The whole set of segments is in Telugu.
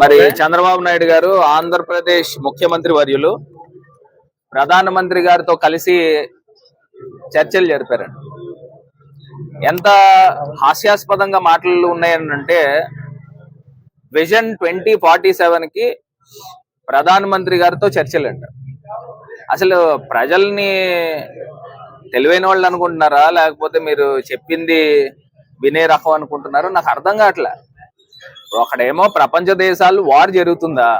మరి చంద్రబాబు నాయుడు గారు ఆంధ్రప్రదేశ్ ముఖ్యమంత్రి వర్యులు ప్రధానమంత్రి గారితో కలిసి చర్చలు జరిపారండి. ఎంత హాస్యాస్పదంగా మాటలు ఉన్నాయని అంటే విజన్ ట్వంటీ ఫార్టీ సెవెన్కి ప్రధానమంత్రి గారితో చర్చలు అంట అసలు ప్రజల్ని తెలివైన వాళ్ళు అనుకుంటున్నారా? లేకపోతే మీరు చెప్పింది వినే రకం అనుకుంటున్నారో? నాకు అర్థం కావట్లే. ఒకడేమో ప్రపంచ దేశాలు వార్ జరుగుతుందా?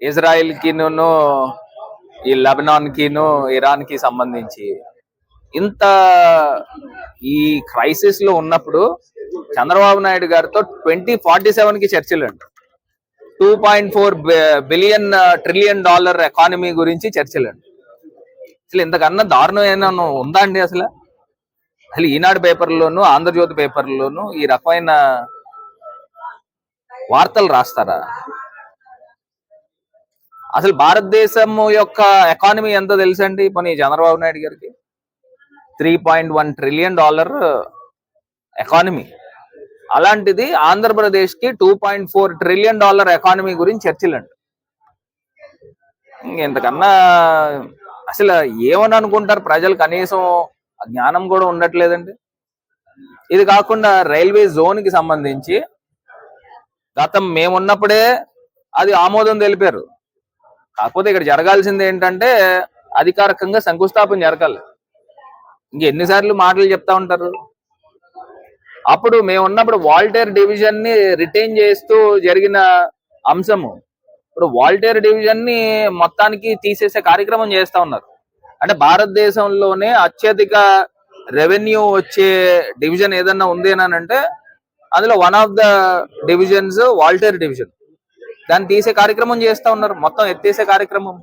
ఇజ్రాయిల్ కిను ఈ లెబనాన్ కిను ఇరాన్కి సంబంధించి. ఇంత ఈ క్రైసిస్లో ఉన్నప్పుడు చంద్రబాబు నాయుడు గారితో ట్వంటీ ఫార్టీ సెవెన్కి చర్చలు అండి two point four billion trillion dollar economy గురించి చర్చలు అండి అసలు ఇంతకన్నా దారుణం ఏమైనా ఉందా అండి అసలు? అసలు ఈనాడు పేపర్లోను ఆంధ్రజ్యోతి పేపర్లోను ఈ రకమైన వార్తలు రాస్తారా? అసలు భారతదేశం యొక్క ఎకానమీ ఎంతో తెలుసండి? పోనీ చంద్రబాబు నాయుడు గారికి? Three point one trillion dollar economy. అలాంటిది ఆంధ్రప్రదేశ్కి two point four trillion dollar economy గురించి చర్చలండి. ఇంతకన్నా అసలు ఏమని అనుకుంటారు? ప్రజలు కనీసం జ్ఞానం కూడా ఉండట్లేదండి. ఇది కాకుండా రైల్వే జోన్కి సంబంధించి గతం మేమున్నప్పుడే అది ఆమోదం తెలిపారు. కాకపోతే ఇక్కడ జరగాల్సింది ఏంటంటే అధికారికంగా శంకుస్థాపన జరగాలి. ఇంకెన్నిసార్లు మాటలు చెప్తా ఉంటారు. అప్పుడు మేము ఉన్నప్పుడు వాల్టేర్ డివిజన్ని రిటైన్ చేస్తూ జరిగిన అంశము. ఇప్పుడు వాల్టేర్ డివిజన్ని మొత్తానికి తీసేసే కార్యక్రమం చేస్తా ఉన్నారు. అంటే భారతదేశంలోనే అత్యధిక రెవెన్యూ వచ్చే డివిజన్ ఏదన్నా ఉంది అని అంటే అందులో one of the divisions Waltair division దాన్ని తీసే కార్యక్రమం చేస్తా ఉన్నారు. మొత్తం ఎత్తేసే కార్యక్రమం.